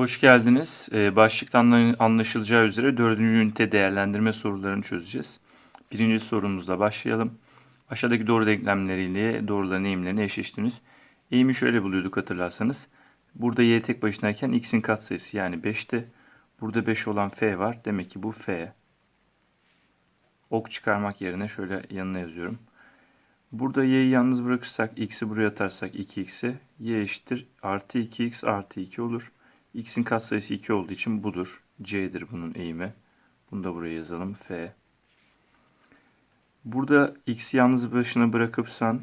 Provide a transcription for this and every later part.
Hoş geldiniz. Ee, Başlıktan anlaşılacağı üzere dördüncü ünite değerlendirme sorularını çözeceğiz. Birinci sorumuzla başlayalım. Aşağıdaki doğru denklemleriyle doğruların eğimlerini eşleştiriniz. Eğimi şöyle buluyorduk hatırlarsanız. Burada y tek başınayken x'in katsayısı yani 5'ti. Burada 5 olan f var. Demek ki bu f. Ok çıkarmak yerine şöyle yanına yazıyorum. Burada y'yi yalnız bırakırsak, x'i buraya atarsak 2x'i, y eşittir artı 2x artı 2 olur. X'in katsayısı 2 olduğu için budur. c'dir bunun eğimi. Bunu da buraya yazalım. f. Burada x'i yalnız başına bırakırsan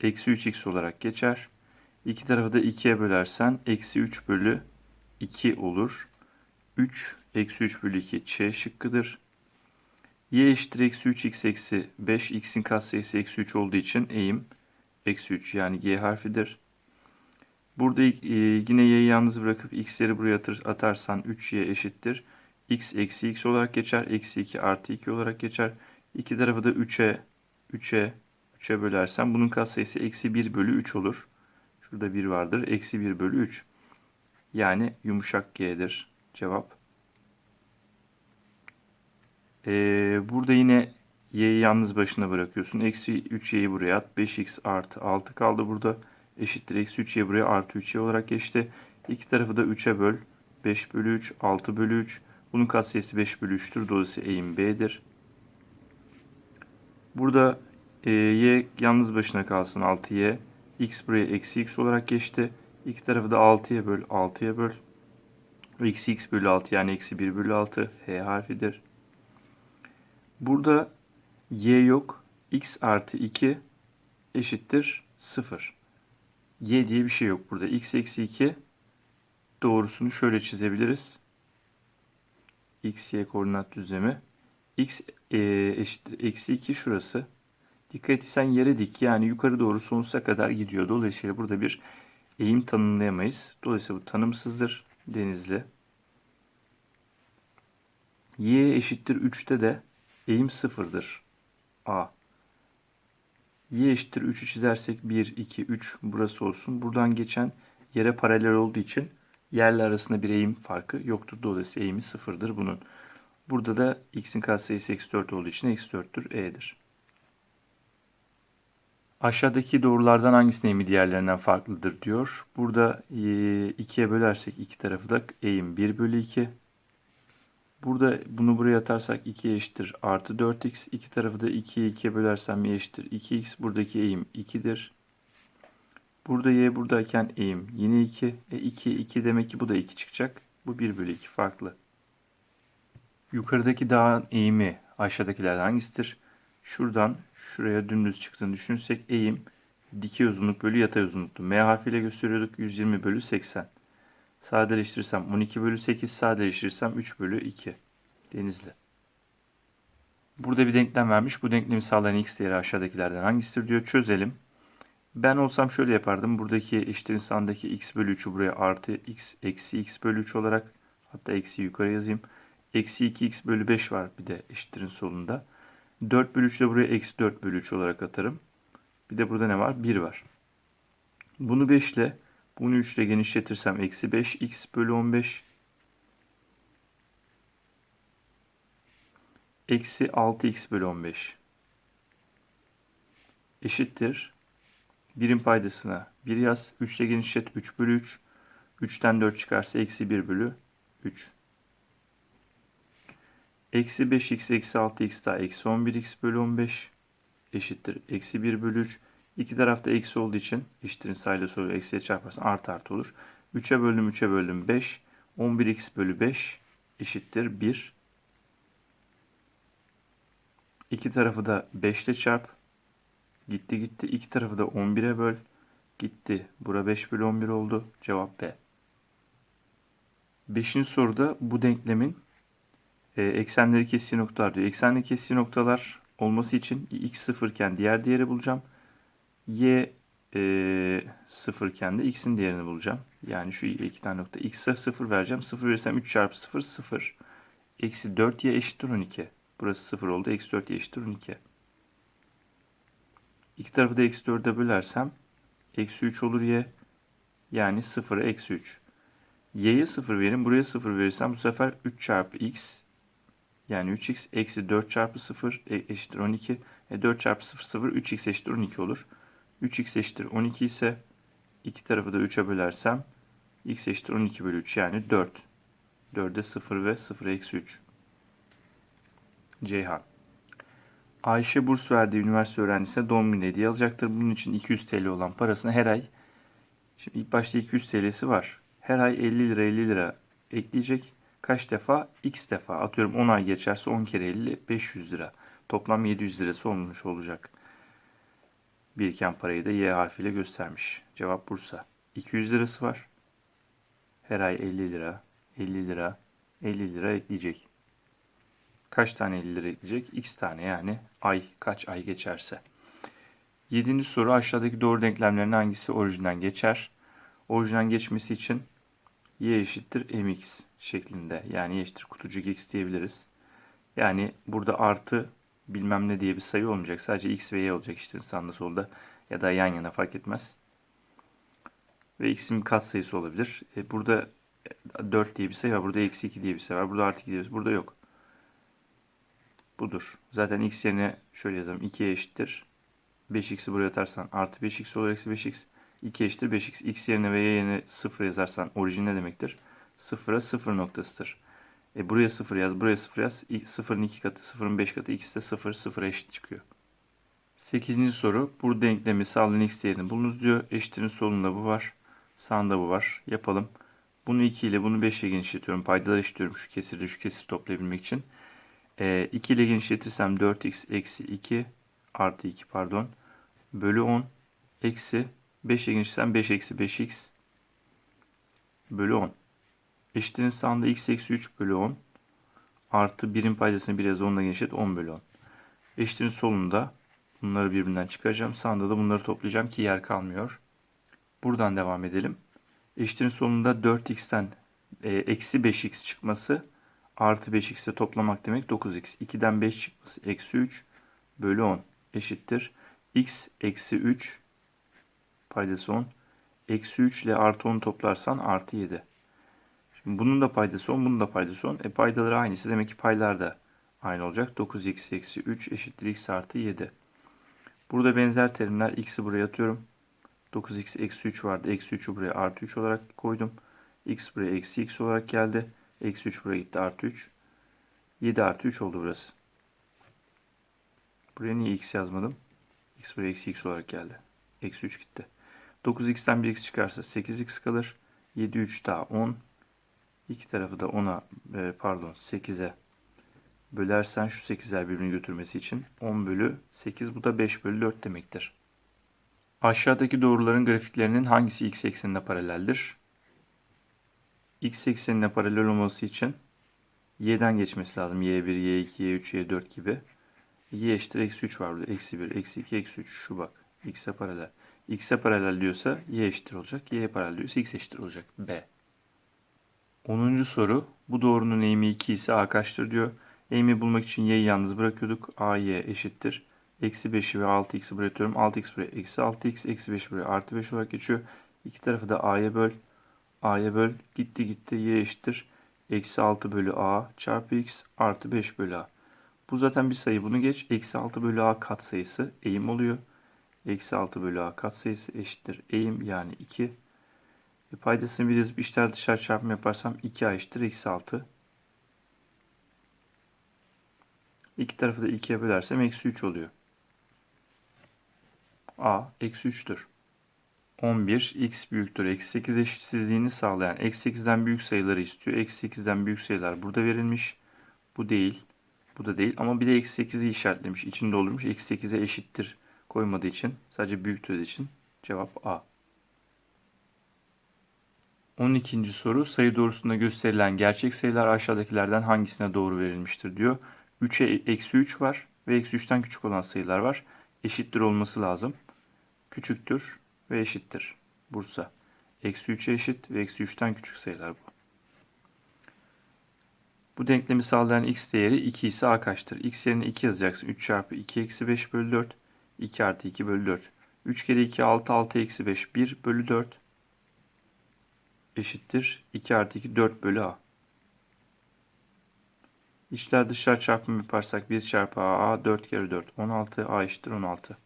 eksi 3x olarak geçer. İki tarafı da 2'ye bölersen eksi 3 bölü 2 olur. 3 eksi 3 bölü 2 ç şıkkıdır. y eşittir eksi 3x eksi 5 x'in katsayısı eksi 3 olduğu için eğim eksi 3 yani g harfidir. Burada e, yine y'yi yalnız bırakıp x'leri buraya atarsan 3y eşittir. x eksi x olarak geçer. Eksi 2 artı 2 olarak geçer. İki tarafı da 3'e 3'e 3'e bölersen bunun katsayısı eksi 1 bölü 3 olur. Şurada 1 vardır. Eksi 1 bölü 3. Yani yumuşak g'dir cevap. Ee, burada yine y'yi yalnız başına bırakıyorsun. Eksi 3y'yi buraya at. 5x artı 6 kaldı burada. Eşittir. Eksi 3y buraya artı 3y olarak geçti. İki tarafı da 3'e böl. 5 bölü 3, 6 bölü 3. Bunun katsayısı 5 bölü 3'tür. Dolayısıyla eğim b'dir. Burada e, y yalnız başına kalsın 6y. x buraya eksi x olarak geçti. İki tarafı da 6'ya böl 6'ya böl. Eksi x bölü 6 yani eksi 1 bölü 6 f harfidir. Burada y yok. x artı 2 eşittir 0. y diye bir şey yok burada. x eksi 2 doğrusunu şöyle çizebiliriz. x y koordinat düzlemi. x e, eşittir eksi 2 şurası. Dikkat etsen yere dik yani yukarı doğru sonsuza kadar gidiyor. Dolayısıyla burada bir eğim tanımlayamayız. Dolayısıyla bu tanımsızdır denizli. y eşittir 3'te de eğim sıfırdır. A. Y eşittir 3'ü çizersek 1, 2, 3 burası olsun. Buradan geçen yere paralel olduğu için yerle arasında bir eğim farkı yoktur. Dolayısıyla eğimi sıfırdır bunun. Burada da x'in katsayısı eksi 4 olduğu için eksi 4'tür. E'dir. Aşağıdaki doğrulardan hangisinin eğimi diğerlerinden farklıdır diyor. Burada 2'ye bölersek iki tarafı da eğim 1 bölü 2. Burada bunu buraya atarsak 2 eşittir artı 4x. İki tarafı da 2'ye 2'ye bölersem y eşittir 2x. Buradaki eğim 2'dir. Burada y buradayken eğim yine 2. E 2, 2 demek ki bu da 2 çıkacak. Bu 1 bölü 2 farklı. Yukarıdaki dağın eğimi aşağıdakilerden hangisidir? Şuradan şuraya dümdüz çıktığını düşünürsek eğim dikey uzunluk bölü yatay uzunluktu. M harfiyle gösteriyorduk 120 bölü 80. Sadeleştirirsem 12 bölü 8, sadeleştirirsem 3 bölü 2. Denizli. Burada bir denklem vermiş. Bu denklemi sağlayan x değeri aşağıdakilerden hangisidir diyor. Çözelim. Ben olsam şöyle yapardım. Buradaki eşitliğin sağındaki x bölü 3'ü buraya artı x eksi x bölü 3 olarak hatta eksi yukarı yazayım. Eksi 2x bölü 5 var bir de eşittirin solunda. 4 bölü 3 de buraya eksi 4 bölü 3 olarak atarım. Bir de burada ne var? 1 var. Bunu 5 ile bunu 3 ile genişletirsem eksi 5x bölü 15 eksi 6x bölü 15 eşittir. Birim paydasına 1 yaz. 3 ile genişlet 3 bölü 3. 3'ten 4 çıkarsa eksi 1 bölü 3. Eksi 5x eksi 6x daha eksi 11x bölü 15 eşittir. Eksi 1 bölü 3. İki tarafta eksi olduğu için eşittirin sayıyla soru eksiye çarparsan artı artı olur. 3'e böldüm 3'e böldüm 5. 11x bölü 5 eşittir 1. İki tarafı da 5 ile çarp. Gitti gitti. İki tarafı da 11'e böl. Gitti. Bura 5 bölü 11 oldu. Cevap B. Beşinci soruda bu denklemin e, eksenleri kestiği noktalar diyor. Eksenleri kestiği noktalar olması için x sıfırken diğer değeri bulacağım. Y e, sıfırken de x'in değerini bulacağım. Yani şu iki tane nokta x'e 0 vereceğim. 0 verirsem 3 çarpı 0 0. Eksi 4y eşittir 12. Burası 0 oldu. Eksi 4y eşittir 12. İki tarafı da eksi 4'e bölersem eksi 3 olur y. Yani 0'a eksi 3. y'ye 0 verin. Buraya 0 verirsem bu sefer 3 çarpı x yani 3x eksi 4 çarpı 0 e- eşittir 12. E 4 çarpı 0 0 3x eşittir 12 olur. 3x eşittir 12 ise iki tarafı da 3'e bölersem x eşittir 12 bölü 3 yani 4. 4'e 0 ve 0 eksi 3. Ceyhan. Ayşe burs verdiği üniversite öğrencisine doğum günü hediye alacaktır. Bunun için 200 TL olan parasını her ay Şimdi ilk başta 200 TL'si var. Her ay 50 lira 50 lira ekleyecek. Kaç defa? X defa. Atıyorum 10 ay geçerse 10 kere 50 500 lira. Toplam 700 lirası olmuş olacak. Biriken parayı da Y harfiyle göstermiş. Cevap Bursa. 200 lirası var. Her ay 50 lira, 50 lira, 50 lira ekleyecek. Kaç tane 50 lira ekleyecek? X tane yani ay kaç ay geçerse. Yedinci soru aşağıdaki doğru denklemlerin hangisi orijinden geçer? Orijinden geçmesi için y eşittir mx şeklinde yani y eşittir kutucuk x diyebiliriz. Yani burada artı bilmem ne diye bir sayı olmayacak. Sadece x ve y olacak işte sağda solda ya da yan yana fark etmez. Ve x'in katsayısı olabilir. E, burada 4 diye bir sayı var. Burada eksi 2 diye bir sayı var. Burada artı 2 diye bir sayı Burada yok. Budur. Zaten x yerine şöyle yazalım. 2'ye eşittir. 5x'i buraya atarsan artı 5x olur eksi 5x. 2 eşittir 5x. x yerine ve y yerine 0 yazarsan orijin ne demektir? 0'a 0 noktasıdır. E buraya 0 yaz, buraya 0 yaz. 0'ın 2 katı, 0'ın 5 katı, x de 0, 0 eşit çıkıyor. 8. soru. Bu denklemi sağlayan x değerini bulunuz diyor. Eşitinin solunda bu var. Sağında bu var. Yapalım. Bunu 2 ile bunu 5 ile genişletiyorum. Paydalar eşitliyorum şu kesirde şu kesir toplayabilmek için. E, 2 ile genişletirsem 4x eksi 2 artı 2 pardon. Bölü 10 eksi 5 ile genişletsem 5 eksi 5x bölü 10. Eşitinin sağında x eksi 3 bölü 10 artı birim paydasını biraz 10 ile genişlet 10 bölü 10. Eşitinin solunda bunları birbirinden çıkaracağım. Sağında da bunları toplayacağım ki yer kalmıyor. Buradan devam edelim. Eşitinin sonunda 4x'ten e, eksi 5x çıkması artı 5x'e toplamak demek 9x. 2'den 5 çıkması eksi 3 bölü 10 eşittir. x eksi 3 paydası 10. Eksi 3 ile artı 10 toplarsan artı 7. Şimdi bunun da paydası 10, bunun da paydası 10. E paydaları aynısı. Demek ki paylar da aynı olacak. 9x eksi 3 eşittir x artı 7. Burada benzer terimler x'i buraya atıyorum. 9x eksi 3 vardı. Eksi 3'ü buraya artı 3 olarak koydum. x buraya eksi x olarak geldi. Eksi 3 buraya gitti artı 3. 7 artı 3 oldu burası. Buraya niye x yazmadım? x buraya eksi x olarak geldi. Eksi 3 gitti. 9x'ten 1x çıkarsa 8x kalır. 7 3 daha 10. İki tarafı da 10'a e, pardon 8'e bölersen şu 8'ler birbirini götürmesi için 10 bölü 8 bu da 5 bölü 4 demektir. Aşağıdaki doğruların grafiklerinin hangisi x eksenine paraleldir? x eksenine paralel olması için y'den geçmesi lazım. y1, y2, y3, y4 gibi. y eşittir eksi 3 var burada. Eksi 1, eksi 2, eksi 3. Şu bak. x'e paralel. x'e paralel diyorsa y eşittir olacak. y'ye paralel diyorsa x eşittir olacak. b. 10. soru. Bu doğrunun eğimi 2 ise a kaçtır diyor. Eğimi bulmak için y'yi yalnız bırakıyorduk. a y eşittir. Eksi 5'i ve 6x'i buraya atıyorum. 6x buraya eksi 6x. Eksi 5 buraya artı 5 olarak geçiyor. İki tarafı da a'ya böl. a'ya böl. Gitti gitti y eşittir. Eksi 6 bölü a çarpı x artı 5 bölü a. Bu zaten bir sayı. Bunu geç. Eksi 6 bölü a katsayısı eğim oluyor. Eksi 6 bölü a katsayısı eşittir. Eğim yani 2. E, paydasını bir yazıp içler dışarı çarpımı yaparsam 2a eşittir. Eksi 6. İki tarafı da 2'ye bölersem eksi 3 oluyor. a eksi 3'tür. 11 x büyüktür. Eksi 8 eşitsizliğini sağlayan eksi 8'den büyük sayıları istiyor. Eksi 8'den büyük sayılar burada verilmiş. Bu değil. Bu da değil. Ama bir de eksi 8'i işaretlemiş. İçinde doldurmuş. Eksi 8'e eşittir koymadığı için. Sadece büyüktür için. Cevap A. 12. soru sayı doğrusunda gösterilen gerçek sayılar aşağıdakilerden hangisine doğru verilmiştir diyor. 3'e eksi 3 var ve eksi 3'ten küçük olan sayılar var. Eşittir olması lazım. Küçüktür ve eşittir. Bursa. Eksi 3'e eşit ve eksi 3'ten küçük sayılar bu. Bu denklemi sağlayan x değeri 2 ise a kaçtır? x yerine 2 yazacaksın. 3 çarpı 2 eksi 5 bölü 4. 2 artı 2 bölü 4. 3 kere 2 6 6 eksi 5 1 bölü 4. eşittir 2 artı 2 4 bölü A. İçler dışlar çarpımı yaparsak 1 çarpı A, A 4 kere 4 16 A eşittir 16.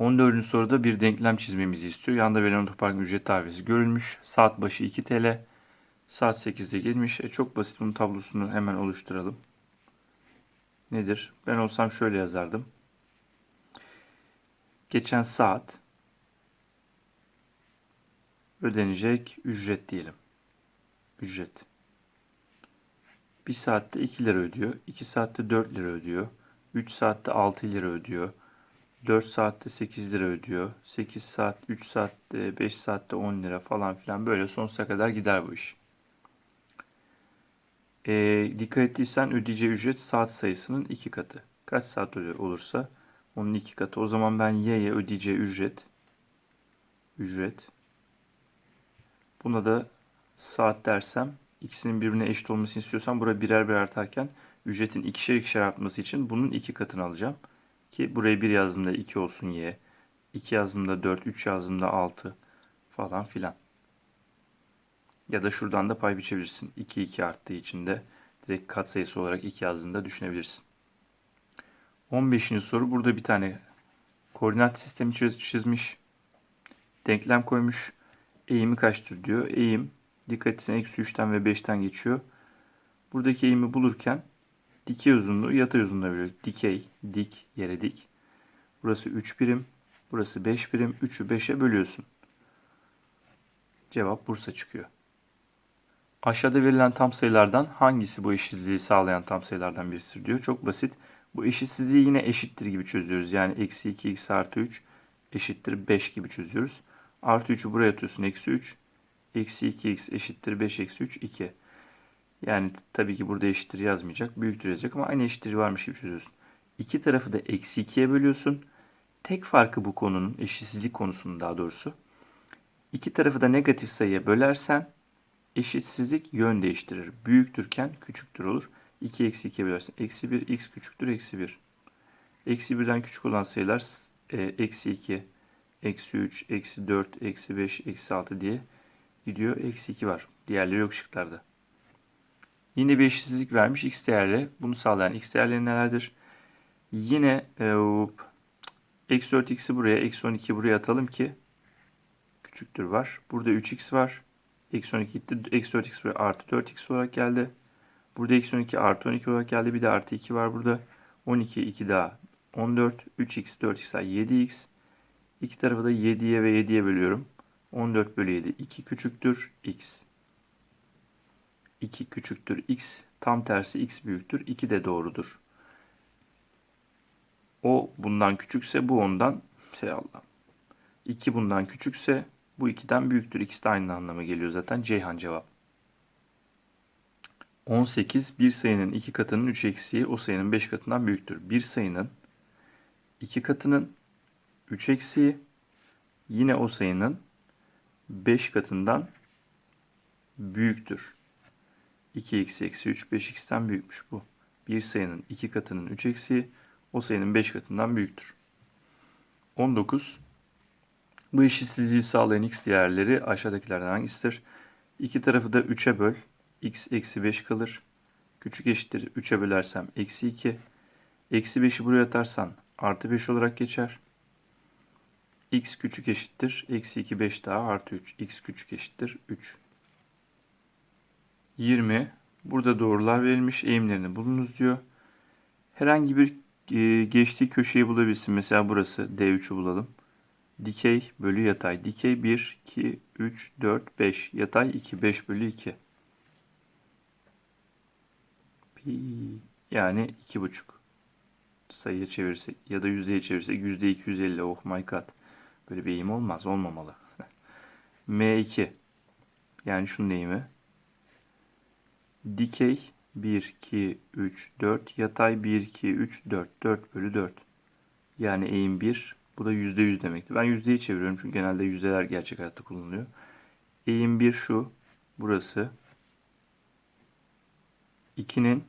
14. soruda bir denklem çizmemizi istiyor. Yanında verilen otoparkın ücret tarifesi görülmüş. Saat başı 2 TL. Saat 8'de gelmiş. E çok basit bunun tablosunu hemen oluşturalım. Nedir? Ben olsam şöyle yazardım. Geçen saat ödenecek ücret diyelim. Ücret. 1 saatte 2 lira ödüyor. 2 saatte 4 lira ödüyor. 3 saatte 6 lira ödüyor. 4 saatte 8 lira ödüyor. 8 saat, 3 saatte, 5 saatte 10 lira falan filan böyle sonsuza kadar gider bu iş. E, dikkat ettiysen ödeyeceği ücret saat sayısının 2 katı. Kaç saat olursa onun 2 katı. O zaman ben y'ye ödeyeceği ücret ücret buna da saat dersem ikisinin birbirine eşit olmasını istiyorsam buraya birer birer artarken ücretin ikişer ikişer artması için bunun iki katını alacağım. Ki buraya bir yazdığımda 2 olsun y. 2 yazdığımda 4, 3 yazdığımda 6 falan filan. Ya da şuradan da pay biçebilirsin. 2 2 arttığı için de direkt katsayısı olarak 2 yazdığında düşünebilirsin. 15. soru burada bir tane koordinat sistemi çiz- çizmiş. Denklem koymuş. Eğimi kaçtır diyor. Eğim dikkat etsen eksi 3'ten ve 5'ten geçiyor. Buradaki eğimi bulurken dikey uzunluğu yatay uzunluğuna bölüyor. Dikey, dik, yere dik. Burası 3 birim. Burası 5 birim. 3'ü 5'e bölüyorsun. Cevap Bursa çıkıyor. Aşağıda verilen tam sayılardan hangisi bu eşitsizliği sağlayan tam sayılardan birisidir diyor. Çok basit. Bu eşitsizliği yine eşittir gibi çözüyoruz. Yani eksi 2x artı 3 eşittir 5 gibi çözüyoruz. Artı 3'ü buraya atıyorsun. Eksi 3. Eksi 2x eşittir 5 eksi 3 2. Yani tabii ki burada eşittir yazmayacak. Büyüktür yazacak ama aynı eşittir varmış gibi çözüyorsun. İki tarafı da eksi 2'ye bölüyorsun. Tek farkı bu konunun, eşitsizlik konusunun daha doğrusu. İki tarafı da negatif sayıya bölersen eşitsizlik yön değiştirir. Büyüktürken küçüktür olur. 2 eksi 2'ye bölersin. Eksi 1 x küçüktür eksi 1. Eksi 1'den küçük olan sayılar e, eksi 2, eksi 3, eksi 4, eksi 5, eksi 6 diye gidiyor. Eksi 2 var. Diğerleri yok şıklarda. Yine bir eşitsizlik vermiş x değerli. Bunu sağlayan x değerleri nelerdir? Yine e, hop, eksi 4x'i buraya, eksi 12'yi buraya atalım ki küçüktür var. Burada 3x var. Eksi 12 gitti. Eksi 4x buraya artı 4x olarak geldi. Burada eksi 12 artı 12 olarak geldi. Bir de artı 2 var burada. 12, 2 daha 14. 3x, 4x daha 7x. İki tarafı da 7'ye ve 7'ye bölüyorum. 14 bölü 7. 2 küçüktür x. 2 küçüktür x. Tam tersi x büyüktür. 2 de doğrudur. O bundan küçükse bu ondan şey Allah. 2 bundan küçükse bu 2'den büyüktür. İkisi de aynı anlama geliyor zaten. Ceyhan cevap. 18 bir sayının 2 katının 3 eksiği o sayının 5 katından büyüktür. Bir sayının 2 katının 3 eksiği yine o sayının 5 katından büyüktür. 2 eksi eksi 3 5x'ten büyükmüş bu. Bir sayının 2 katının 3 eksiği o sayının 5 katından büyüktür. 19. Bu eşitsizliği sağlayan x değerleri aşağıdakilerden hangisidir? İki tarafı da 3'e böl. x eksi 5 kalır. Küçük eşittir 3'e bölersem eksi 2. Eksi 5'i buraya atarsan artı 5 olarak geçer. X küçük eşittir. Eksi 2 5 daha artı 3. x küçük eşittir 3. 20. Burada doğrular verilmiş. Eğimlerini bulunuz diyor. Herhangi bir e, geçtiği köşeyi bulabilsin. Mesela burası D3'ü bulalım. Dikey bölü yatay. Dikey 1, 2, 3, 4, 5. Yatay 2, 5 bölü 2. Pi. Yani 2,5. Sayıya çevirirsek ya da yüzdeye çevirirsek yüzde 250. Oh my god. Böyle bir eğim olmaz. Olmamalı. M2. Yani şunun eğimi. Dikey 1, 2, 3, 4. Yatay 1, 2, 3, 4. 4 bölü 4. Yani eğim 1. Bu da %100 demekti. Ben yüzdeyi çeviriyorum çünkü genelde yüzdeler gerçek hayatta kullanılıyor. Eğim 1 şu. Burası. 2'nin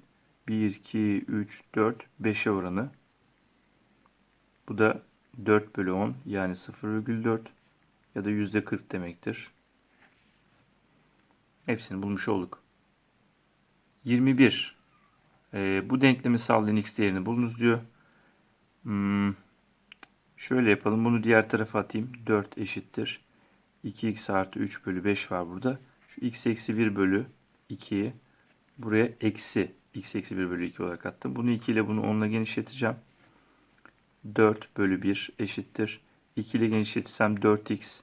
1, 2, 3, 4, 5'e oranı. Bu da 4 bölü 10 yani 0,4. ya da yüzde 40 demektir. Hepsini bulmuş olduk. 21. Ee, bu denklemi sağlayan x değerini bulunuz diyor. Hmm, şöyle yapalım. Bunu diğer tarafa atayım. 4 eşittir. 2x artı 3 bölü 5 var burada. Şu x eksi 1 bölü 2'yi buraya eksi x eksi 1 bölü 2 olarak attım. Bunu 2 ile bunu 10 ile genişleteceğim. 4 bölü 1 eşittir. 2 ile genişletirsem 4x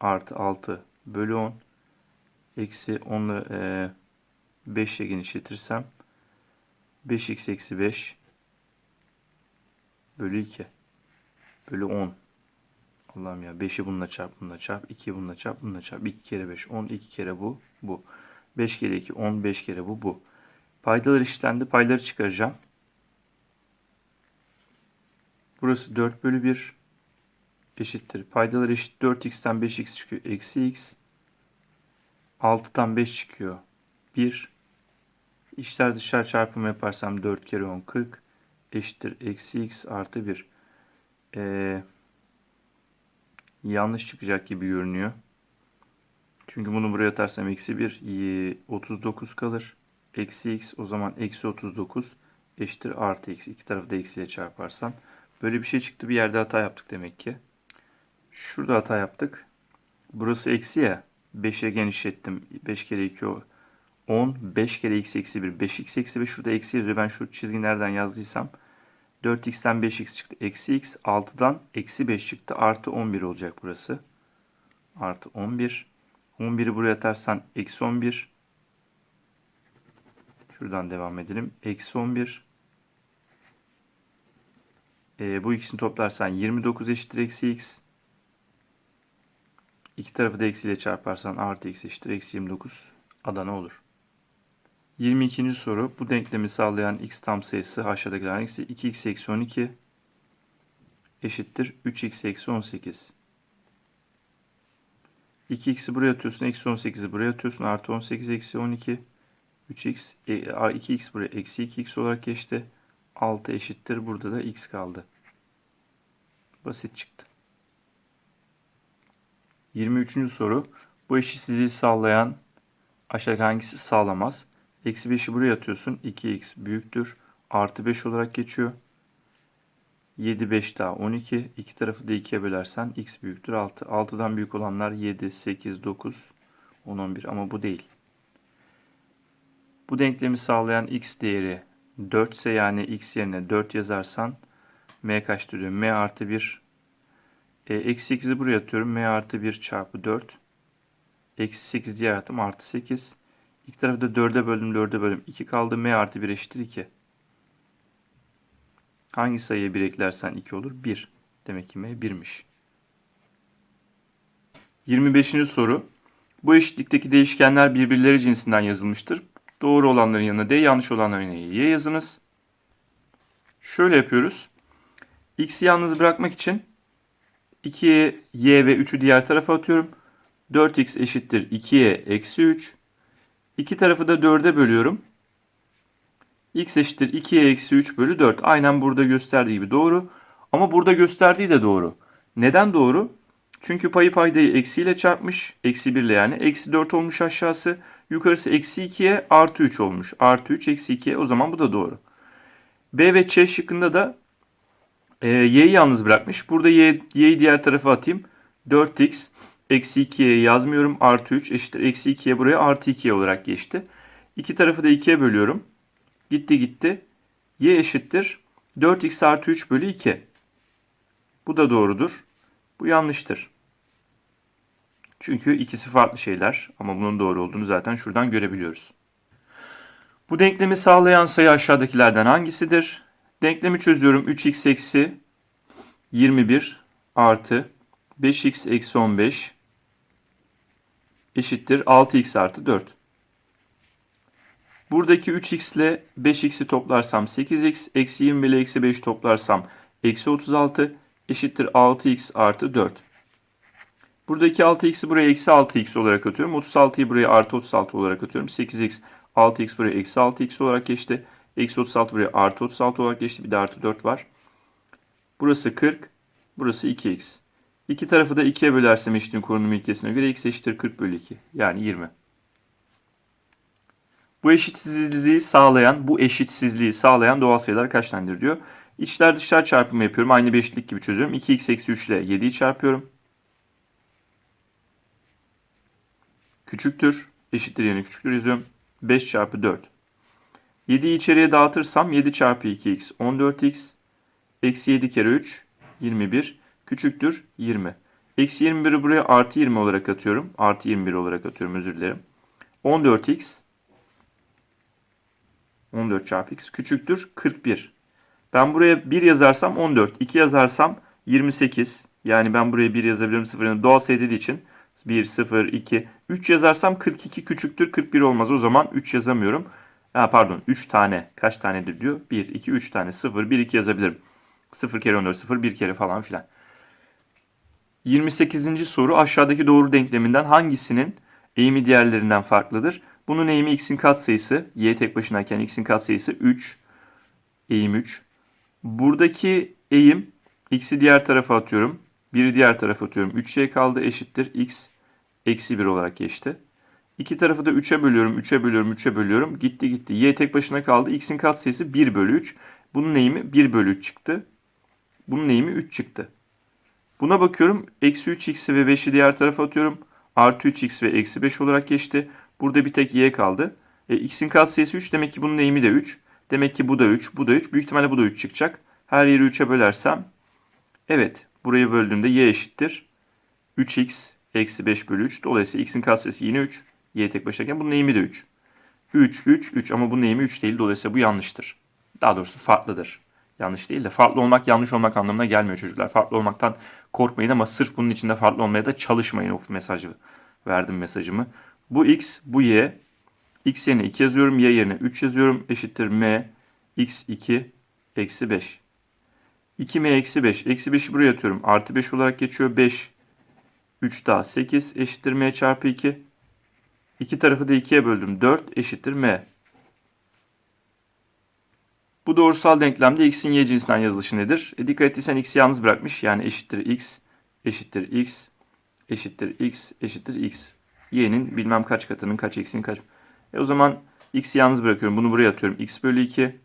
artı 6 bölü 10 eksi 10 ile e, 5 ile genişletirsem 5x eksi 5 bölü 2 bölü 10 Allah'ım ya 5'i bununla çarp bununla çarp 2'yi bununla çarp bununla çarp. 2 kere 5 10 2 kere bu bu. 5 kere 2 10 5 kere bu bu. Paydalar eşitlendi payları çıkaracağım burası 4 bölü 1 eşittir paydalar eşit 4x'ten 5x çıkıyor eksi x 6'dan 5 çıkıyor 1 İşler dışarı çarpımı yaparsam 4 kere 10 40 eşittir eksi x artı 1 ee, yanlış çıkacak gibi görünüyor. Çünkü bunu buraya atarsam eksi 1 39 kalır. Eksi x o zaman eksi 39 eşittir artı x. İki tarafı da eksiye çarparsan. Böyle bir şey çıktı. Bir yerde hata yaptık demek ki. Şurada hata yaptık. Burası eksi ya. 5'e genişlettim. 5 kere 2 o. 10, 5 kere x eksi 1, 5x eksi 5 şurada eksi yazıyor. Ben şu çizgi nereden yazdıysam 4x'ten 5x çıktı. Eksi x 6'dan eksi 5 çıktı. Artı 11 olacak burası. Artı 11. 11'i buraya atarsan eksi 11. Şuradan devam edelim. Eksi 11. Ee, bu ikisini toplarsan 29 eşittir eksi x. İki tarafı da eksiyle çarparsan artı x eşittir eksi 29 Adana olur. 22. soru. Bu denklemi sağlayan x tam sayısı aşağıdakilerden x'i 2x eksi 12 eşittir 3x eksi 18. 2x'i buraya atıyorsun. Eksi 18'i buraya atıyorsun. Artı 18 eksi 12. 3x. E, 2x buraya eksi 2x olarak geçti. 6 eşittir. Burada da x kaldı. Basit çıktı. 23. soru. Bu eşitsizliği sağlayan aşağıdaki hangisi sağlamaz? Eksi 5'i buraya atıyorsun. 2x büyüktür. Artı 5 olarak geçiyor. 7, 5 daha 12. İki tarafı da 2'ye bölersen x büyüktür 6. 6'dan büyük olanlar 7, 8, 9, 10, 11 ama bu değil. Bu denklemi sağlayan x değeri 4 ise yani x yerine 4 yazarsan m kaçtır diyor. m artı 1 e, eksi 8'i buraya atıyorum. m artı 1 çarpı 4. Eksi 8 diğer atım artı 8. İlk tarafı da 4'e böldüm 4'e böldüm. 2 kaldı. M artı 1 eşittir 2. Hangi sayıya 1 eklersen 2 olur? 1. Demek ki M 1'miş. 25. soru. Bu eşitlikteki değişkenler birbirleri cinsinden yazılmıştır. Doğru olanların yanına D, yanlış olanların yanına Y yazınız. Şöyle yapıyoruz. X'i yalnız bırakmak için 2'ye Y ve 3'ü diğer tarafa atıyorum. 4x eşittir 2'ye eksi 3. İki tarafı da 4'e bölüyorum. x eşittir 2'ye eksi 3 bölü 4. Aynen burada gösterdiği gibi doğru. Ama burada gösterdiği de doğru. Neden doğru? Çünkü payı paydayı eksiyle çarpmış. Eksi 1 ile yani. Eksi 4 olmuş aşağısı. Yukarısı eksi 2'ye artı 3 olmuş. Artı 3 eksi 2'ye o zaman bu da doğru. B ve C şıkkında da e, y'yi yalnız bırakmış. Burada y, y'yi diğer tarafa atayım. 4x Eksi 2'ye yazmıyorum. Artı 3 eşittir. Eksi 2'ye buraya artı 2'ye olarak geçti. İki tarafı da 2'ye bölüyorum. Gitti gitti. Y eşittir. 4x artı 3 bölü 2. Bu da doğrudur. Bu yanlıştır. Çünkü ikisi farklı şeyler ama bunun doğru olduğunu zaten şuradan görebiliyoruz. Bu denklemi sağlayan sayı aşağıdakilerden hangisidir? Denklemi çözüyorum. 3x eksi 21 artı 5x eksi 15 eşittir 6x artı 4. Buradaki 3x ile 5x'i toplarsam 8x, eksi 20 ile eksi 5 toplarsam eksi 36 eşittir 6x artı 4. Buradaki 6x'i buraya eksi 6x olarak atıyorum. 36'yı buraya artı 36 olarak atıyorum. 8x, 6x buraya eksi 6x olarak geçti. Eksi 36 buraya artı 36 olarak geçti. Bir de artı 4 var. Burası 40. Burası 2x. İki tarafı da 2'ye bölersem eşitliğin korunumu ilkesine göre x eşittir 40 bölü 2. Yani 20. Bu eşitsizliği sağlayan, bu eşitsizliği sağlayan doğal sayılar kaç tanedir diyor. İçler dışlar çarpımı yapıyorum. Aynı bir eşitlik gibi çözüyorum. 2x eksi 3 ile 7'yi çarpıyorum. Küçüktür. Eşittir yerine küçüktür yazıyorum. 5 çarpı 4. 7'yi içeriye dağıtırsam 7 çarpı 2x 14x. Eksi 7 kere 3 21. Küçüktür 20. Eksi 21'i buraya artı 20 olarak atıyorum. Artı 21 olarak atıyorum özür dilerim. 14x 14 çarpı x küçüktür 41. Ben buraya 1 yazarsam 14. 2 yazarsam 28. Yani ben buraya 1 yazabilirim. 0 yani doğal sayı dediği için 1, 0, 2. 3 yazarsam 42 küçüktür 41 olmaz. O zaman 3 yazamıyorum. Ha, pardon 3 tane. Kaç tanedir diyor. 1, 2, 3 tane. 0, 1, 2 yazabilirim. 0 kere 14, 0, 1 kere falan filan. 28. soru aşağıdaki doğru denkleminden hangisinin eğimi diğerlerinden farklıdır? Bunun eğimi x'in katsayısı, y tek başınayken x'in katsayısı 3. Eğim 3. Buradaki eğim x'i diğer tarafa atıyorum. 1'i diğer tarafa atıyorum. 3y kaldı eşittir x eksi 1 olarak geçti. İki tarafı da 3'e bölüyorum, 3'e bölüyorum, 3'e bölüyorum. Gitti gitti. Y tek başına kaldı. X'in katsayısı 1 bölü 3. Bunun eğimi 1 bölü 3 çıktı. Bunun eğimi 3 çıktı. Buna bakıyorum. Eksi 3x'i ve 5'i diğer tarafa atıyorum. Artı 3x ve eksi 5 olarak geçti. Burada bir tek y kaldı. E, x'in katsayısı 3. Demek ki bunun eğimi de 3. Demek ki bu da 3, bu da 3. Büyük ihtimalle bu da 3 çıkacak. Her yeri 3'e bölersem. Evet. Burayı böldüğümde y eşittir. 3x eksi 5 bölü 3. Dolayısıyla x'in katsayısı yine 3. Y tek başınayken bunun eğimi de 3. 3, 3, 3 ama bunun eğimi 3 değil. Dolayısıyla bu yanlıştır. Daha doğrusu farklıdır. Yanlış değil de farklı olmak yanlış olmak anlamına gelmiyor çocuklar. Farklı olmaktan korkmayın ama sırf bunun içinde farklı olmaya da çalışmayın. Of mesajı verdim mesajımı. Bu x, bu y. x yerine 2 yazıyorum, y yerine 3 yazıyorum. Eşittir m, x2, eksi 5. 2m eksi 5. Eksi 5'i buraya atıyorum. Artı 5 olarak geçiyor. 5, 3 daha 8 eşittir m çarpı 2. İki tarafı da 2'ye böldüm. 4 eşittir m. Bu doğrusal denklemde x'in y cinsinden yazılışı nedir? E dikkat ettiysen x'i yalnız bırakmış. Yani eşittir x, eşittir x, eşittir x, eşittir x. y'nin bilmem kaç katının kaç eksiğinin kaç. E o zaman x'i yalnız bırakıyorum. Bunu buraya atıyorum. x bölü 2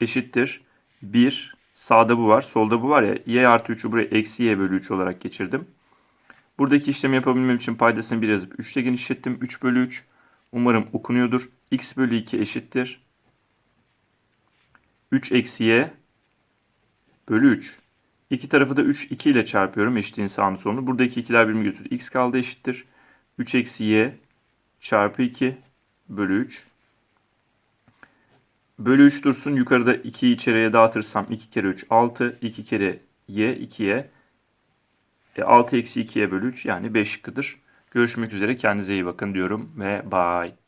eşittir 1. Sağda bu var. Solda bu var ya. y artı 3'ü buraya eksi y bölü 3 olarak geçirdim. Buradaki işlemi yapabilmem için paydasını 1 yazıp 3 ile genişlettim. 3 bölü 3. Umarım okunuyordur. x bölü 2 eşittir. 3 eksi y bölü 3. İki tarafı da 3 2 ile çarpıyorum eşitliğin sağını solunu. Buradaki ikiler birimi götürdü. x kaldı eşittir. 3 eksi y çarpı 2 bölü 3. Bölü 3 dursun. Yukarıda 2'yi içeriye dağıtırsam 2 kere 3 6. 2 kere y 2'ye e, 6-2'ye bölü 3 yani 5 şıkkıdır. Görüşmek üzere kendinize iyi bakın diyorum ve bye.